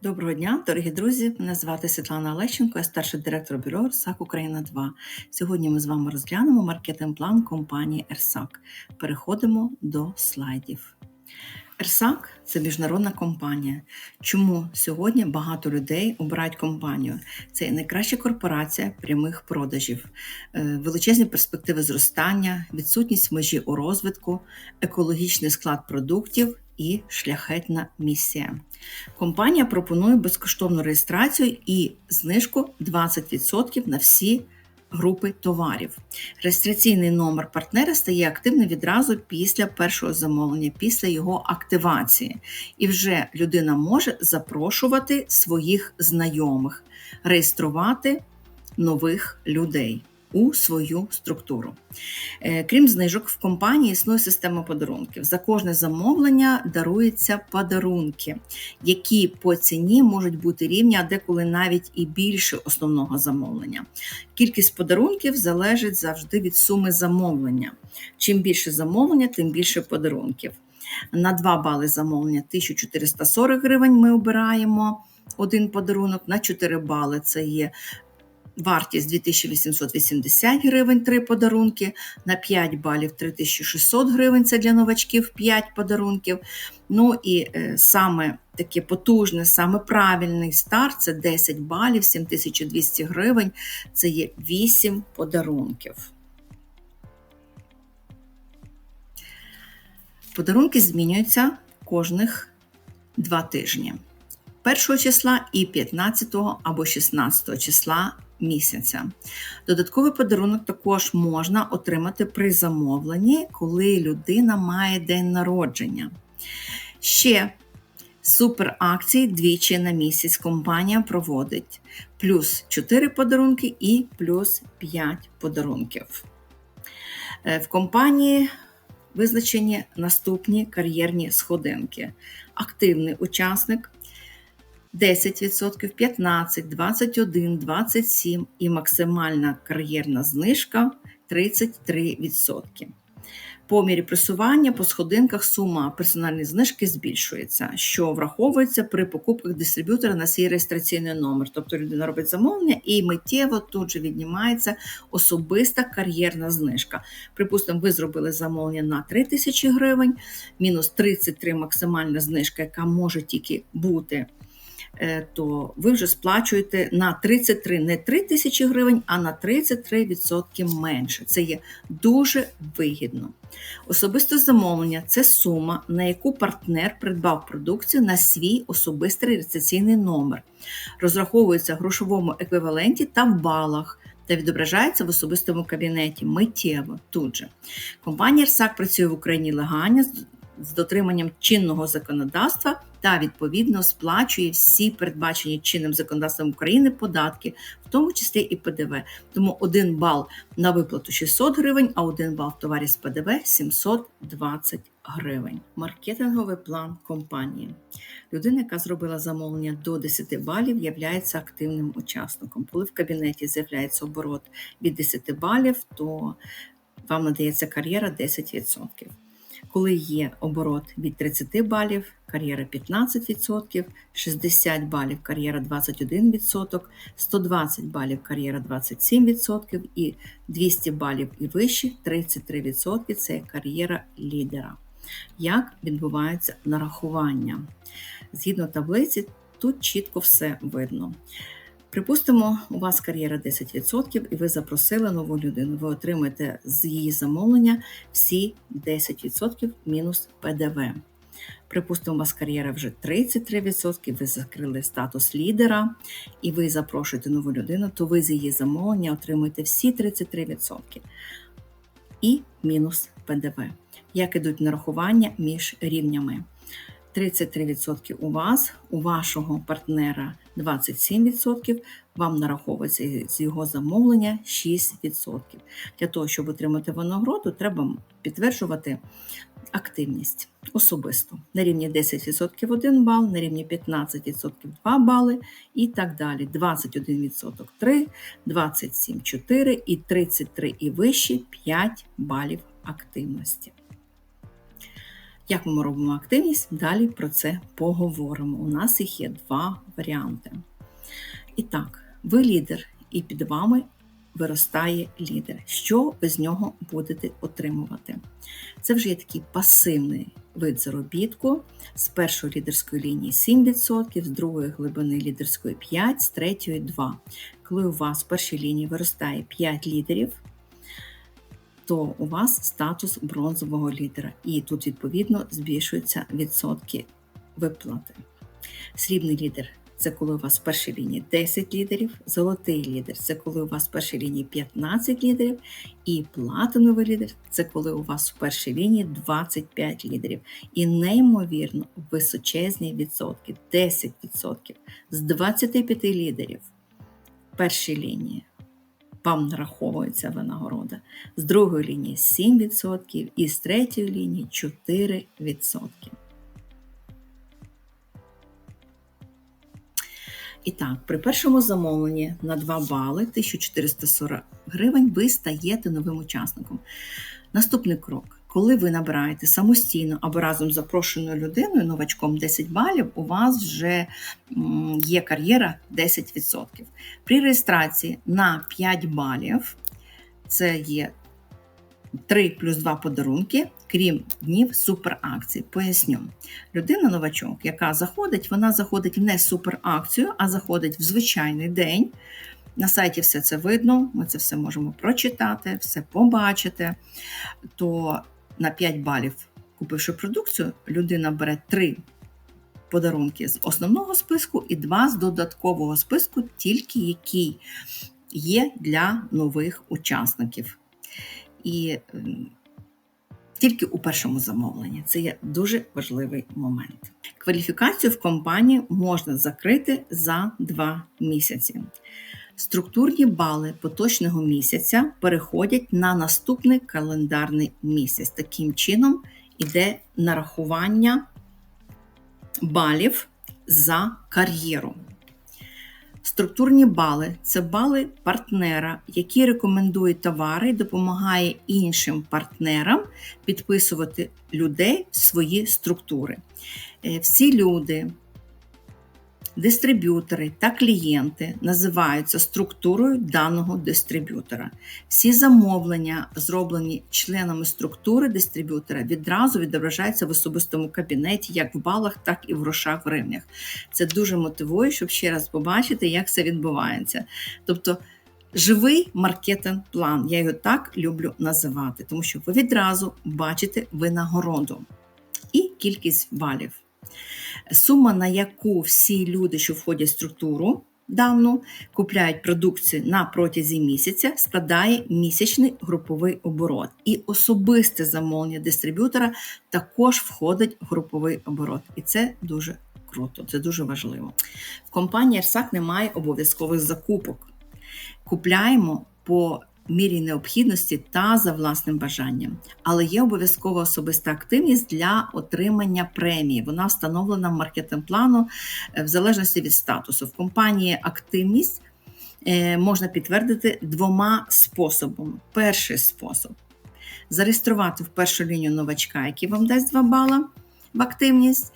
Доброго дня, дорогі друзі! Мене звати Світлана Олещенко, я старший директор бюро РСАК Україна 2. Сьогодні ми з вами розглянемо маркетинг-план компанії РСАК. Переходимо до слайдів. РСАК це міжнародна компанія. Чому сьогодні багато людей обирають компанію? Це найкраща корпорація прямих продажів, е, величезні перспективи зростання, відсутність межі у розвитку, екологічний склад продуктів і шляхетна місія. Компанія пропонує безкоштовну реєстрацію і знижку 20% на всі групи товарів. Реєстраційний номер партнера стає активним відразу після першого замовлення, після його активації. І вже людина може запрошувати своїх знайомих, реєструвати нових людей у свою структуру. Е, крім знижок, в компанії існує система подарунків. За кожне замовлення даруються подарунки, які по ціні можуть бути рівні, а деколи навіть і більше основного замовлення. Кількість подарунків залежить завжди від суми замовлення. Чим більше замовлення, тим більше подарунків. На 2 бали замовлення 1440 гривень ми обираємо один подарунок, на 4 бали це є Вартість 2880 гривень 3 подарунки, на 5 балів 3600 гривень це для новачків 5 подарунків. Ну і е, саме таке потужне, саме правильний старт це 10 балів, 7200 гривень, це є 8 подарунків. Подарунки змінюються кожних 2 тижні. 1 числа і 15 або 16 числа місяця. Додатковий подарунок також можна отримати при замовленні, коли людина має день народження. Ще супер акції двічі на місяць компанія проводить плюс 4 подарунки і плюс 5 подарунків. Е, в компанії визначені наступні кар'єрні сходинки. Активний учасник 10%, 15, 21, 27 і максимальна кар'єрна знижка 33%. По мірі просування по сходинках сума персональної знижки збільшується, що враховується при покупках дистриб'ютора на свій реєстраційний номер. Тобто людина робить замовлення і миттєво тут же віднімається особиста кар'єрна знижка. Припустимо, ви зробили замовлення на 3 тисячі гривень, мінус 33 максимальна знижка, яка може тільки бути то ви вже сплачуєте на 33 не 3 тисячі гривень, а на 33% менше. Це є дуже вигідно. Особисте замовлення це сума, на яку партнер придбав продукцію на свій особистий реєстраційний номер. Розраховується в грошовому еквіваленті та в балах. Та відображається в особистому кабінеті миттєво тут же. Компанія РСАК працює в Україні легально з дотриманням чинного законодавства та відповідно сплачує всі передбачені чинним законодавством України податки, в тому числі і ПДВ. Тому один бал на виплату 600 гривень, а один бал в товарі з ПДВ 720 гривень. Маркетинговий план компанії. Людина, яка зробила замовлення до 10 балів, є активним учасником. Коли в кабінеті з'являється оборот від 10 балів, то вам надається кар'єра 10%. Коли є оборот від 30 балів, кар'єра 15%, 60 балів кар'єра 21%, 120 балів кар'єра 27% і 200 балів і вище 33% це кар'єра лідера. Як відбувається нарахування? Згідно таблиці, тут чітко все видно. Припустимо, у вас кар'єра 10%, і ви запросили нову людину. Ви отримаєте з її замовлення всі 10% мінус ПДВ. Припустимо, у вас кар'єра вже 33%, ви закрили статус лідера і ви запрошуєте нову людину, то ви з її замовлення отримуєте всі 33% і мінус ПДВ. Як ідуть нарахування між рівнями? 33% у вас, у вашого партнера 27%, вам нараховується з його замовлення 6%. Для того, щоб отримати винагороду, треба підтверджувати активність особисто. На рівні 10% 1 бал, на рівні 15% 2 бали і так далі. 21% 3, 27 4 і 33 і вище 5 балів активності. Як ми робимо активність? Далі про це поговоримо. У нас їх є два варіанти. І так, ви лідер, і під вами виростає лідер. Що ви з нього будете отримувати? Це вже є такий пасивний вид заробітку. З першої лідерської лінії 7%, з другої глибини лідерської 5%, з третьої 2%. Коли у вас в першій лінії виростає 5 лідерів, то у вас статус бронзового лідера. І тут, відповідно, збільшуються відсотки виплати. Срібний лідер це коли у вас в першій лінії 10 лідерів, золотий лідер це коли у вас в першій лінії 15 лідерів, і платиновий лідер це коли у вас в першій лінії 25 лідерів. І неймовірно височезні відсотки 10% з 25 лідерів в першій лінії. Вам нараховується винагорода. З другої лінії 7% і з третьої лінії 4%. І так, при першому замовленні на 2 бали 1440 гривень ви стаєте новим учасником. Наступний крок. Коли ви набираєте самостійно або разом з запрошеною людиною, новачком 10 балів, у вас вже є кар'єра 10%. При реєстрації на 5 балів це є 3 плюс 2 подарунки, крім днів суперакцій. Поясню. Людина-новачок, яка заходить, вона заходить не суперакцію, а заходить в звичайний день. На сайті все це видно, ми це все можемо прочитати, все побачити. То на 5 балів, купивши продукцію, людина бере 3 подарунки з основного списку і 2 з додаткового списку, тільки який є для нових учасників. І тільки у першому замовленні. Це є дуже важливий момент. Кваліфікацію в компанії можна закрити за 2 місяці. Структурні бали поточного місяця переходять на наступний календарний місяць. Таким чином іде нарахування балів за кар'єру. Структурні бали це бали партнера, які рекомендують товари і допомагає іншим партнерам підписувати людей в свої структури. Е, всі люди, Дистриб'ютори та клієнти називаються структурою даного дистриб'ютора. Всі замовлення, зроблені членами структури дистриб'ютора, відразу відображаються в особистому кабінеті, як в балах, так і в грошах в гривнях. Це дуже мотивує, щоб ще раз побачити, як це відбувається. Тобто живий маркетинг-план, я його так люблю називати, тому що ви відразу бачите винагороду і кількість балів. Сума, на яку всі люди, що входять в структуру дану, купляють продукцію на протязі місяця, складає місячний груповий оборот. І особисте замовлення дистриб'ютора також входить в груповий оборот. І це дуже круто, це дуже важливо. В компанії Арсак немає обов'язкових закупок. Купляємо по мірі необхідності та за власним бажанням. Але є обов'язкова особиста активність для отримання премії. Вона встановлена в маркетинг-плану е, в залежності від статусу. В компанії активність е, можна підтвердити двома способами. Перший спосіб зареєструвати в першу лінію новачка, який вам дасть 2 бала в активність.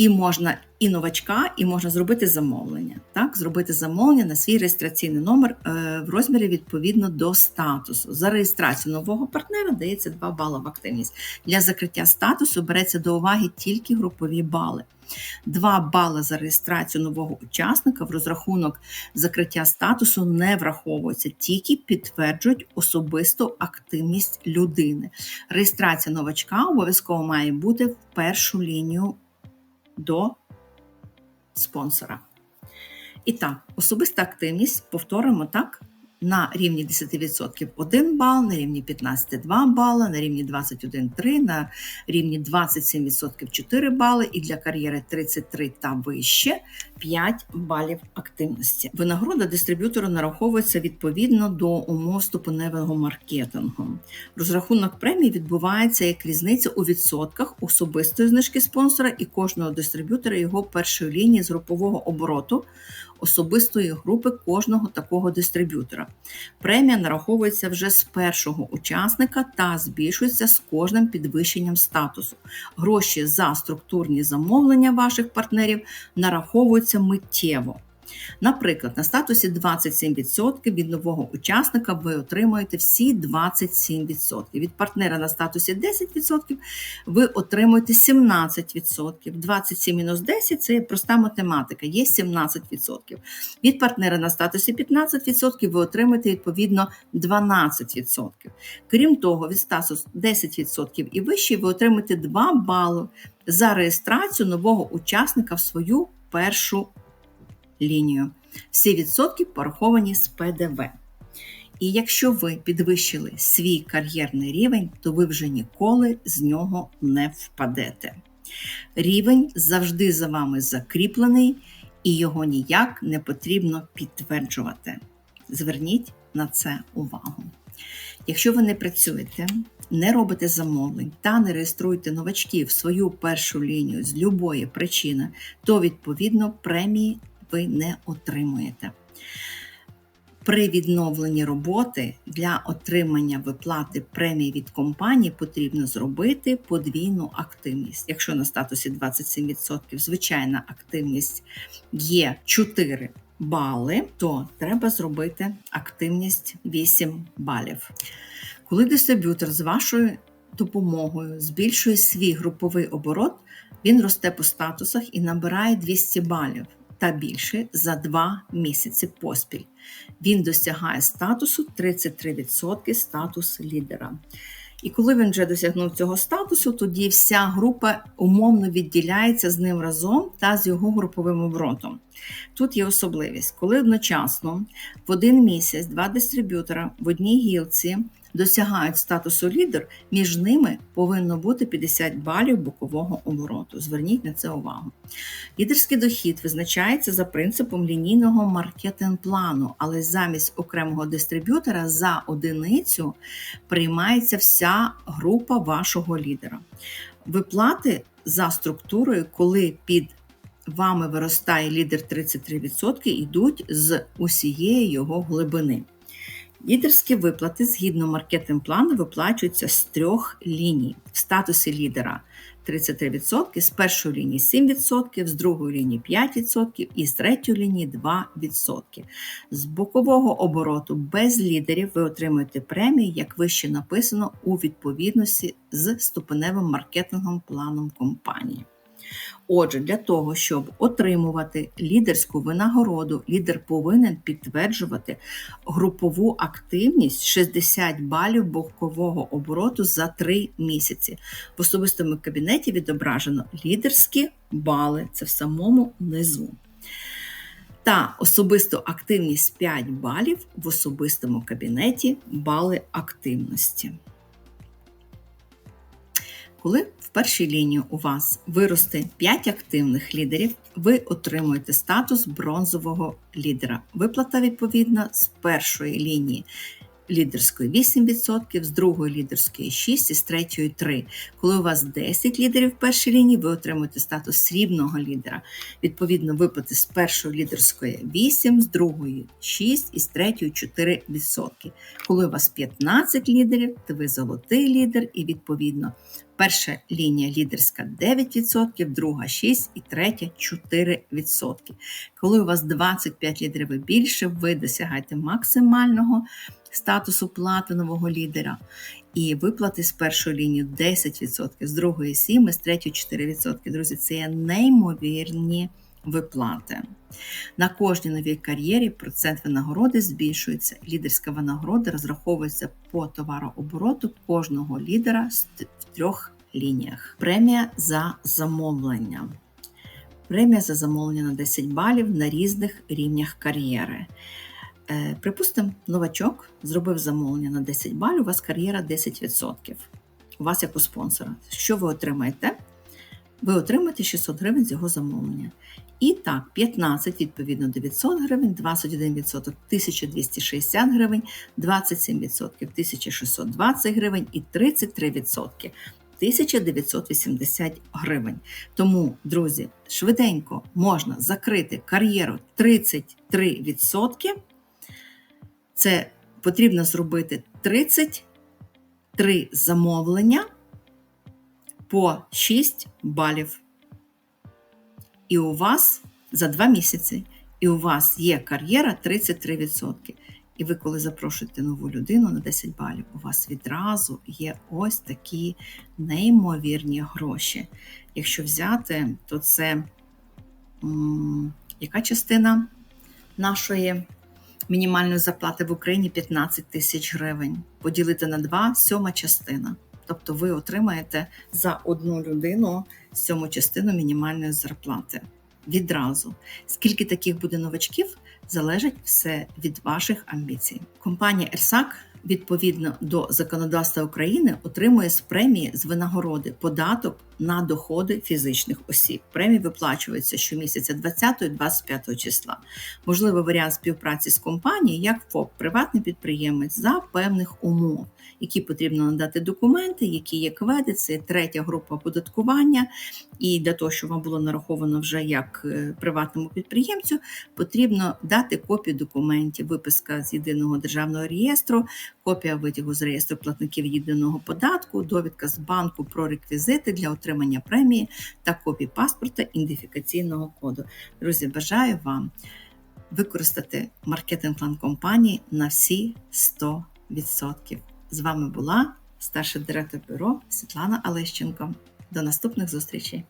І можна і новачка, і можна зробити замовлення. Так, Зробити замовлення на свій реєстраційний номер е, в розмірі відповідно до статусу. За реєстрацію нового партнера дається 2 бали в активність. Для закриття статусу береться до уваги тільки групові бали. 2 бали за реєстрацію нового учасника в розрахунок закриття статусу не враховуються, тільки підтверджують особисту активність людини. Реєстрація новачка обов'язково має бути в першу лінію до спонсора. І так, особиста активність повторимо так. На рівні 10% 1 бал, на рівні 15 2 бали, на рівні 21 3, на рівні 27% 4 бали і для кар'єри 33 та вище 5 балів активності. Винагорода дистриб'ютора нараховується відповідно до умов ступеневого маркетингу. Розрахунок премії відбувається як різниця у відсотках особистої знижки спонсора і кожного дистриб'ютора його першої лінії з групового обороту особистої групи кожного такого дистриб'ютора. Премія нараховується вже з першого учасника та збільшується з кожним підвищенням статусу. Гроші за структурні замовлення ваших партнерів нараховуються миттєво. Наприклад, на статусі 27% від нового учасника ви отримуєте всі 27%. Від партнера на статусі 10% ви отримуєте 17%. 27 мінус 10 це проста математика, є 17%. Від партнера на статусі 15% ви отримуєте відповідно 12%. Крім того, від статусу 10% і вище ви отримаєте 2 бали за реєстрацію нового учасника в свою першу лінію. Всі відсотки пораховані з ПДВ. І якщо ви підвищили свій кар'єрний рівень, то ви вже ніколи з нього не впадете. Рівень завжди за вами закріплений, і його ніяк не потрібно підтверджувати. Зверніть на це увагу. Якщо ви не працюєте, не робите замовлень та не реєструєте новачків в свою першу лінію з любої причини, то відповідно премії ви не отримуєте. При відновленні роботи для отримання виплати премії від компанії потрібно зробити подвійну активність. Якщо на статусі 27% звичайна активність є 4 бали, то треба зробити активність 8 балів. Коли дистриб'ютор з вашою допомогою збільшує свій груповий оборот, він росте по статусах і набирає 200 балів та більше за 2 місяці поспіль. Він досягає статусу 33% статус лідера. І коли він вже досягнув цього статусу, тоді вся група умовно відділяється з ним разом та з його груповим оборотом. Тут є особливість, коли одночасно в один місяць два дистриб'ютора в одній гілці досягають статусу лідер, між ними повинно бути 50 балів бокового обороту. Зверніть на це увагу. Лідерський дохід визначається за принципом лінійного маркетинг-плану, але замість окремого дистриб'ютора за одиницю приймається вся група вашого лідера. Виплати за структурою, коли під Вами виростає лідер 33%, йдуть з усієї його глибини. Лідерські виплати згідно маркетинг плану виплачуються з трьох ліній. В статусі лідера 33%, з першої лінії 7%, з другої лінії 5% і з третьої лінії 2%. З бокового обороту без лідерів ви отримуєте премії, як вище написано, у відповідності з ступеневим маркетингом планом компанії. Отже, для того, щоб отримувати лідерську винагороду, лідер повинен підтверджувати групову активність 60 балів бокового обороту за 3 місяці. В особистому кабінеті відображено лідерські бали, це в самому низу. Та особисту активність 5 балів в особистому кабінеті бали активності. Коли першій лінії у вас виросте 5 активних лідерів, ви отримуєте статус бронзового лідера. Виплата відповідна з першої лінії лідерської 8%, з другої лідерської 6% і з третьої 3%. Коли у вас 10 лідерів в першій лінії, ви отримуєте статус срібного лідера. Відповідно, виплати з першої лідерської 8%, з другої 6% і з третьої 4%. Коли у вас 15 лідерів, то ви золотий лідер, і відповідно. Перша лінія лідерська 9%, друга 6% і третя 4%. Коли у вас 25 лідерів і більше, ви досягаєте максимального статусу платинового лідера. І виплати з першої лінії 10%, з другої 7%, з третьої 4%. Друзі, це неймовірні виплати. На кожній новій кар'єрі процент винагороди збільшується. Лідерська винагорода розраховується по товарообороту кожного лідера в трьох лініях. Премія за замовлення. Премія за замовлення на 10 балів на різних рівнях кар'єри. Е, припустимо, новачок зробив замовлення на 10 балів, у вас кар'єра 10%. У вас як у спонсора. Що ви отримаєте? Ви отримаєте 600 гривень з його замовлення. І так, 15 відповідно 900 гривень, 21% 1260 гривень, 27% 1620 гривень і 33% 1980 гривень. Тому, друзі, швиденько можна закрити кар'єру 33%. Це потрібно зробити 33 замовлення по 6 балів. І у вас за 2 місяці, і у вас є кар'єра 33%. І ви, коли запрошуєте нову людину на 10 балів, у вас відразу є ось такі неймовірні гроші. Якщо взяти, то це м, яка частина нашої мінімальної зарплати в Україні 15 тисяч гривень. Поділити на 2 сьома частина. Тобто ви отримаєте за одну людину сьому частину мінімальної зарплати. Відразу. Скільки таких буде новачків, залежить все від ваших амбіцій. Компанія Ерсак відповідно до законодавства України отримує з премії з винагороди податок на доходи фізичних осіб. Премії виплачуються щомісяця 20-25 числа. Можливий варіант співпраці з компанією як ФОП, приватний підприємець за певних умов, які потрібно надати документи, які є кведи, це третя група оподаткування. І для того, щоб вам було нараховано вже як е, приватному підприємцю, потрібно дати копію документів, виписка з єдиного державного реєстру, копія витягу з реєстру платників єдиного податку, довідка з банку про реквізити для отримання премії та копії паспорта ідентифікаційного коду. Друзі, бажаю вам використати маркетинг-план компанії на всі 100%. З вами була старший директор бюро Світлана Алещенко. До наступних зустрічей!